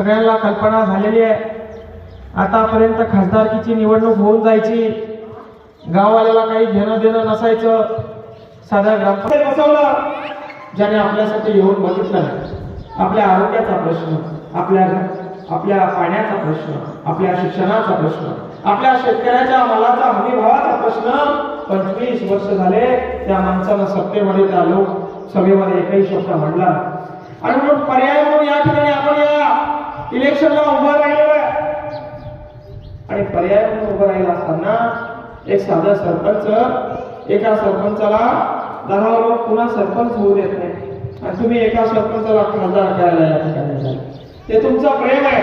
सगळ्यांना कल्पना झालेली आहे. आतापर्यंत खासदारकीची निवडणूक होऊन जायची. गाववाल्याला काही घेणं देणं नसायचं. साध्या ग्रामपंचायत बसवलं. ज्याने आपल्यासाठी येऊन बघितलं. आपल्या आरोग्याचा प्रश्न आपल्या आपल्या पाण्याचा प्रश्न आपल्या शिक्षणाचा प्रश्न आपल्या शेतकऱ्याच्या मालाचा हमीभावाचा प्रश्न पंचवीस वर्ष झाले त्या माणसानं सत्तेमध्ये त्या लोकसभेमध्ये एकही शब्द म्हणला आणि म्हणून पर्याय म्हणून या ठिकाणी आपण या इलेक्शनला उभं राहिलेला आहे. आणि पर्याय म्हणून उभं राहिला असताना एक साधा सरपंच एका सरपंचाला दहा लोक पुन्हा सरपंच होऊ देत नाही. आणि तुम्ही एका सरपंचाला खासदार करायला या ठिकाणी. ते तुमचं प्रेम आहे.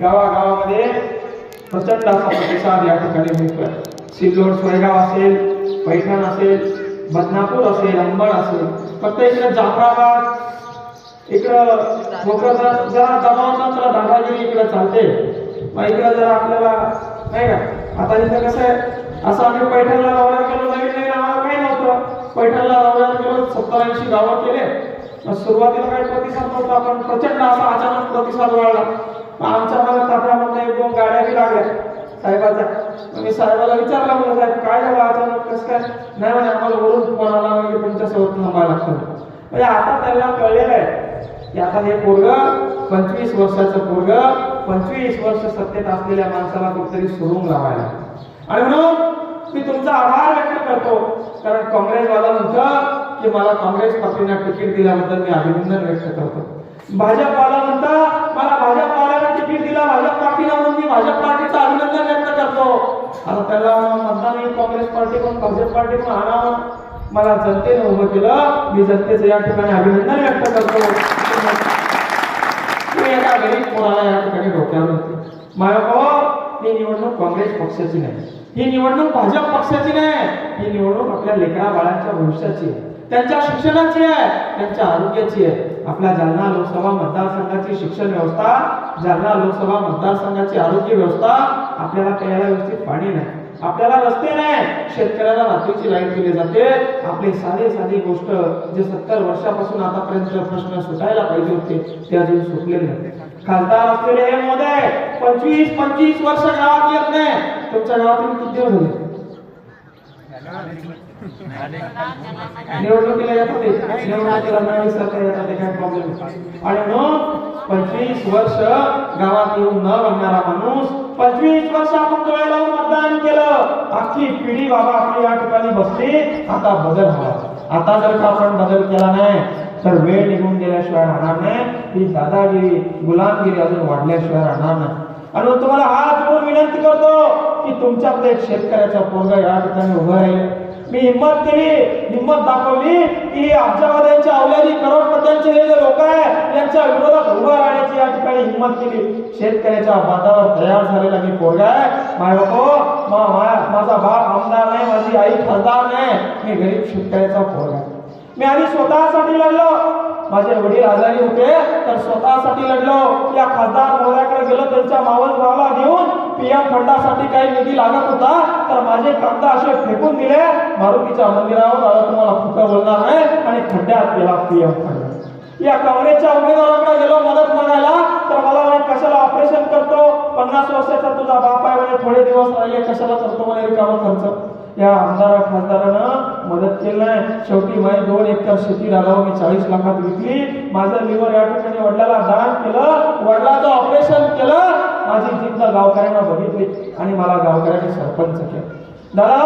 गावागावामध्ये प्रचंड असा प्रतिसाद या ठिकाणी मिळतोय. सिल्लोड सोयगाव असेल पैठण असेल बदनापूर असेल अंबड असेल. फक्त इकडे जाफराबाद इकडं मोकळं जरा दबाव जरा दादागिरी इकडं चालते. मग इकडं जरा आपल्याला नाही का? आता इथं कसं आहे? असं आम्ही पैठणला लावण्यात गेलो नवीन नवीन आम्हाला काही नव्हतं. पैठणला लावण्यात गेलो सत्तर ऐंशी गावं केले. मग सुरुवातीला काही प्रतिसाद नव्हता आपण प्रचंड असा अचानक प्रतिसाद वाढला. मग आमच्या मला ताफ्यामध्ये एक दोन गाड्या बी लागल्या. साहेबाचा मी साहेबाला विचारलं म्हणून साहेब काय झालं अचानक? कसं काय? नाही म्हणे आम्हाला वरून फोन आला म्हणजे तुमच्यासोबत थांबायला लागतं. म्हणजे आता त्याला कळलेलं आहे. की आता हे पोरग पंचवीस वर्षाचं पोरग पंचवीस वर्ष सत्तेत असलेल्या माणसाला कुठेतरी सोडून लावायला आणि म्हणून मी तुमचा आभार व्यक्त करतो. कारण काँग्रेसवाला म्हणतं की मला काँग्रेस पार्टीने तिकीट दिल्याबद्दल मी अभिनंदन व्यक्त करतो. भाजपवाला म्हणता मला भाजपवाल्याला तिकीट दिला भाजप पार्टीला म्हणून मी भाजप पार्टीचं अभिनंदन व्यक्त करतो. आता त्याला म्हणता मी काँग्रेस पार्टी पण भाजप पार्टी पण मला जनतेने उभं केलं. मी जनतेचं या ठिकाणी अभिनंदन व्यक्त करतो. मी एका गरीब पोराला या ठिकाणी डोक्यावर होते माझ्या ही निवडणूक काँग्रेस पक्षाची नाही ही निवडणूक भाजप पक्षाची नाही ही निवडणूक आपल्या लेकरा बाळांच्या भविष्याची आहे त्यांच्या शिक्षणाची आहे त्यांच्या आरोग्याची आहे आपल्या जालना लोकसभा मतदारसंघाची शिक्षण व्यवस्था जालना लोकसभा मतदारसंघाची आरोग्य व्यवस्था आपल्याला प्यायला व्यवस्थित पाणी नाही. आपल्याला रस्ते नाही. शेतकऱ्याला रात्रीची लाइट दिली जाते. आपली साधी साधी गोष्ट जे सत्तर वर्षापासून आतापर्यंत प्रश्न सुटायला पाहिजे होते ते अजून सुटलेले नाही. खासदार असलेले हे मोदय पंचवीस पंचवीस वर्ष गावात येत नाही. तुमच्या गावातून किती झाले? निवडणुकीला येत होते निवडणुकीला नाही सरकार येतात ते काय प्रॉब्लेम आणि मग पंचवीस वर्ष गावात येऊन न बघणारा माणूस पंचवीस वर्ष आपण डोळे लावून मतदान केलं. अख्खी पिढी बाबा आपली या ठिकाणी बसली आता बदल हवा. आता जर का आपण बदल केला नाही तर वेळ निघून गेल्याशिवाय राहणार नाही. ही दादागिरी गुलामगिरी अजून वाढल्याशिवाय राहणार नाही. आणि तुम्हाला हात जोडून विनंती करतो की तुमच्यातलं एक शेतकऱ्याचा पोरगा या ठिकाणी उभा राहील. मी हिंमत केली हिंमत दाखवली की अब्जावाद्यांच्या अवलादी करोडपत्यांचे हे जे लोक आहे यांच्या विरोधात उभं राहण्याची या ठिकाणी हिंमत केली. शेतकऱ्याच्या बांधावर तयार झालेला मी पोरगा आहे. माय बापो माझा बाप आमदार नाही माझी आई खासदार नाही. मी गरीब शेतकऱ्याचा पोरगा मी आधी स्वतःसाठी लढलो. माझे वडील आजारी होते तर स्वतःसाठी लढलो. या खासदार महोदयाकडे गेलो त्यांच्या मावस भावाला घेऊन पीएम फंडासाठी काही निधी लागत होता. तर माझे कागद असे फेकून दिले. मारुतीच्या मंदिरावर आता तुम्हाला खोटं बोलणार नाही आणि खड्ड्यात गेला पीएम फंड. या काँग्रेसच्या उमेदवाराकडे गेलो मदत मागायला. तर मला म्हणे कशाला ऑपरेशन करतो? पन्नास वर्षाचा तुझा बाप आहे म्हणजे थोडे दिवस राहिले कशाला करतो म्हणे रिकामा खर्च? या आमदार खासदारानं मदत केली नाही. शेवटी माझी दोन एकर शेती रागावं मी चाळीस लाखात विकली. माझं लिव्हर या ठिकाणी वडिलाला दान केलं वडिलाचं ऑपरेशन केलं. माझी जिद्द गावकऱ्यांना बघितली आणि मला गावकऱ्यांनी सरपंच केलं. दादा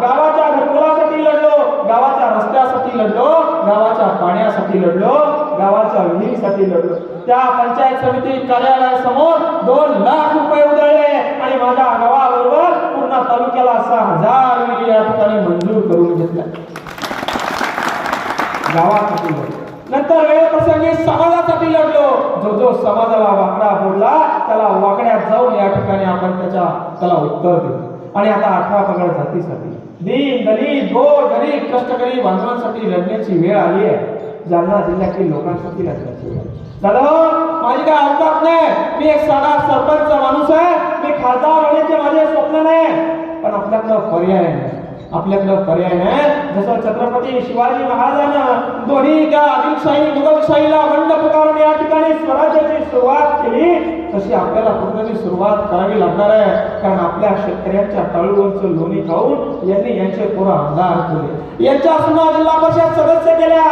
गावाच्या घरकुलासाठी लढलो गावाच्या रस्त्यासाठी लढलो गावाच्या पाण्यासाठी लढलो गावाच्या विहिरीसाठी लढलो. त्या पंचायत समिती कार्यालयासमोर दोन लाख रुपये उधळले आणि माझ्या गावाबरोबर पूर्ण तालुक्याला सहा हजार विहिरी या ठिकाणी मंजूर करून घेतल्या गावासाठी नंतर वेळप्रसंगी समाजासाठी लढलो. जो जो समाजाला वाकडा बोलला त्याला वाकड्यात जाऊन या ठिकाणी आपण त्याच्या त्याला उत्तर देऊ. आणि आता आठवा पगड जातीसाठी. दीन दलित गोर गरीब कष्टकरी बांधवांसाठी लढण्याची वेळ आली आहे. जालना जिल्ह्यातील लोकांसाठी लढण्याची वेळ. दादा माझी काय अवकात नाही. मी एक साधा सरपंच माणूस आहे. मी खासदार होण्याचे माझे स्वप्न नाही. पण आपल्याकडं पर्याय नाही. आपल्याकडं पर्याय नाही. जसं छत्रपती शिवाजी महाराजांना दोन्ही त्या आदिलशाही मुघलशाहीला बंड पुकारून या ठिकाणी स्वराज्याची सुरुवात केली तशी आपल्याला कुठेतरी सुरुवात करावी लागणार आहे. कारण आपल्या शेतकऱ्यांच्या तळूवरचं लोणी खाऊन यांनी यांचे पुरा आमदार केले. यांच्या सुना जिल्हा परिषद सदस्य केल्या.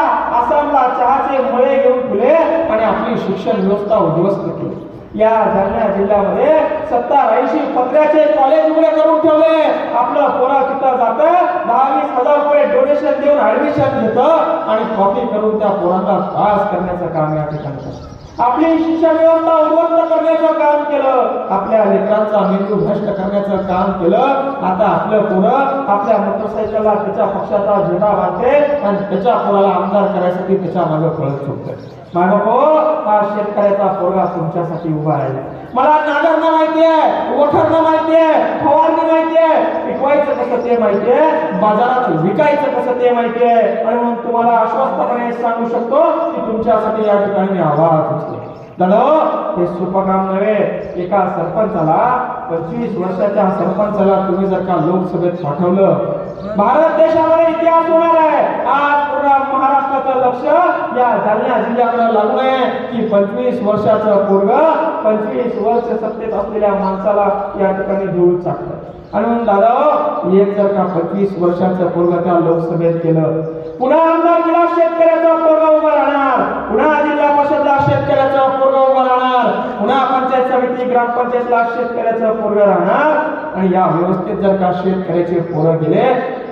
आसामला चहाचे मळे घेऊन फुले आणि आपली शिक्षण व्यवस्था उद्ध्वस्त केली. या जालना जिल्ह्यामध्ये सत्ता ऐंशी पत्र्याचे कॉलेज उघडे करून ठेवले. आपलं पोरा तिथं जात. दहा वीस हजार रुपये डोनेशन देऊन ऍडमिशन घेतं आणि कॉपी करून त्या पोरांना पास करण्याचं काम या ठिकाणी आपली शिक्षा व्यवस्था उद्ध्वस्त करण्याचं काम केलं. आपल्या लेकरांचा मेंदू भ्रष्ट करण्याचं काम केलं. आता आपलं पोरं आपल्या मोटरसायकलला त्याच्या पक्षाचा झेंडा बांधते आणि त्याच्या पोराला आमदार करायसाठी त्याच्या मागं पळत चुकत मागं हो, हा शेतकऱ्याचा पोरगा तुमच्यासाठी उभा आहे. मला नांगरणं माहिती आहे वखरणं माहिती आहे फवारणी माहिती आहे पिकवायचं कसं ते माहिती आहे बाजारात विकायचं कसं ते माहिती आहे आणि म्हणून तुम्हाला आश्वस्तपणे सांगू शकतो की तुमच्यासाठी या ठिकाणी मी आवाज उचलेन. दादा हे सुपकाम नव्हे. एका सरपंचाला पंचवीस वर्षाच्या सरपंचाला तुम्ही जर का लोकसभेत पाठवलं भारत देशामध्ये इतिहास होणार आहे. आज पूर्ण महाराष्ट्राचं लक्ष या जालना जिल्ह्याकडे लागू आहे की पंचवीस वर्षाचं पोरग पंचवीस वर्ष सत्तेत असलेल्या माणसाला या ठिकाणी जोडून चाकतं आणि म्हणून दादा एक जर का पंचवीस वर्षाचं पोरग त्या लोकसभेत केलं पुन्हा आमदार जिल्हा शेतकऱ्याचा पोरगा उभा राहणार पुन्हा जिल्हा परिषदला शेतकऱ्याचा पोरगा उभा राहणार पुन्हा पंचायत समिती ग्रामपंचायतला शेतकऱ्याचा पोरगा राहणार. आणि या व्यवस्थेत जर का शेतकऱ्याचे पोरं गेले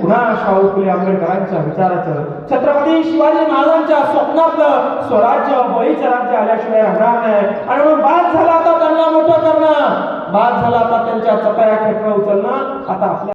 पुन्हा शाहू फुले आंबेडकरांच्या विचाराचं. छत्रपती शिवाजी महाराजांच्या स्वप्नातलं स्वराज्य बळीचं राज्य आल्याशिवाय राहणार नाही. आणि म्हणून बाद झाला आता त्यांना मोठं करणं. बाद झाला आता त्यांच्या चपया खेटणं उचलणं. आता आपल्या